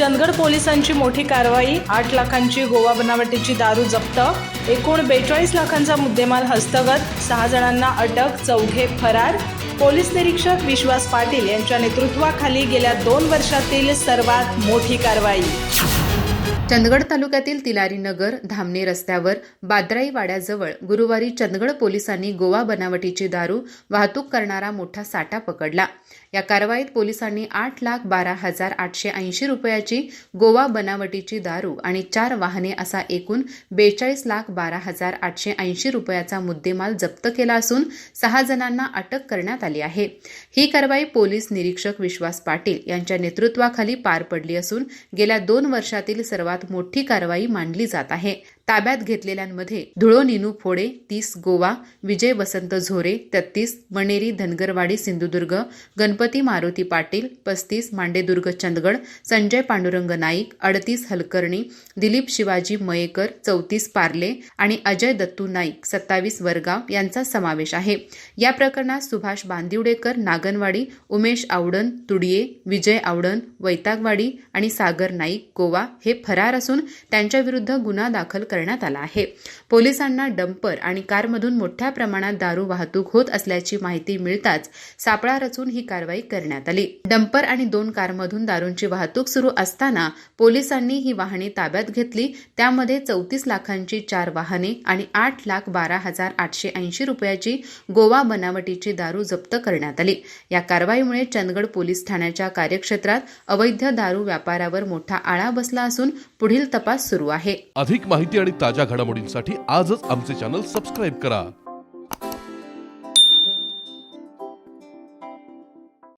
चंदगड पोलिसांची मोठी कारवाई आठ लाखांची गोवा बनावटीची दारू जप्त एकूण बेचाळीस लाखांचा मुद्देमाल हस्तगत सहा जणांना अटक चौघे फरार. पोलीस निरीक्षक विश्वास पाटील यांच्या नेतृत्वाखाली गेल्या दोन वर्षातील सर्वात मोठी कारवाई. चंदगड तालुक्यातील तिलारी नगर धामणे रस्त्यावर बाद्राई वाड्याजवळ गुरुवारी चंदगड पोलिसांनी गोवा बनावटीची दारू वाहतूक करणारा मोठा साठा पकडला. या कारवाईत पोलिसांनी आठ लाख बारा हजार आठशे ऐंशी रुपयाची गोवा बनावटीची दारू आणि चार वाहने असा एकूण बेचाळीस लाख बारा हजार आठशे ऐंशी रुपयाचा मुद्देमाल जप्त केला असून सहा जणांना अटक करण्यात आली आहे. ही कारवाई पोलीस निरीक्षक विश्वास पाटील यांच्या नेतृत्वाखाली पार पडली असून गेल्या दोन वर्षातील सर्वात मोठी कारवाई मानली जात आहे. ताब्यात घेतलेल्यांमध्ये धुळो निनू फोडे तीस गोवा विजय वसंत झोरे तेहतीस मणेरी धनगरवाडी सिंधुदुर्ग गणपती मारुती पाटील पस्तीस मांडेदुर्ग चंदगड संजय पांडुरंग नाईक अडतीस हलकर्णी दिलीप शिवाजी मयेकर चौतीस पार्ले आणि अजय दत्तू नाईक सत्तावीस वरगाव यांचा समावेश आहे. या प्रकरणात सुभाष बांदिवडेकर नागनवाडी उमेश आवडन तुडिये विजय आवडन वैतागवाडी आणि सागर नाईक गोवा हे फरार असून त्यांच्याविरुद्ध गुन्हा दाखल करण्यात आला आहे. पोलिसांना डंपर आणि कारमधून मोठ्या प्रमाणात दारू वाहतूक होत असल्याची माहिती मिळताच सापळा रचून ही कारवाई करण्यात आली. डंपर आणि दोन कारमधून दारूंची वाहतूक सुरू असताना पोलिसांनी ही वाहने ताब्यात घेतली. त्यामध्ये चौतीस लाखांची चार वाहने आणि आठ लाख बारा हजार आठशे ऐंशी रुपयाची गोवा बनावटीची दारू जप्त करण्यात आली. या कारवाईमुळे चंदगड पोलीस ठाण्याच्या कार्यक्षेत्रात अवैध दारू व्यापारावर मोठा आळा बसला असून पुढील तपास सुरू आहे. अधिक माहिती आणि ताज्या घडामोडींसाठी आजच आमचे चॅनल सबस्क्राईब करा.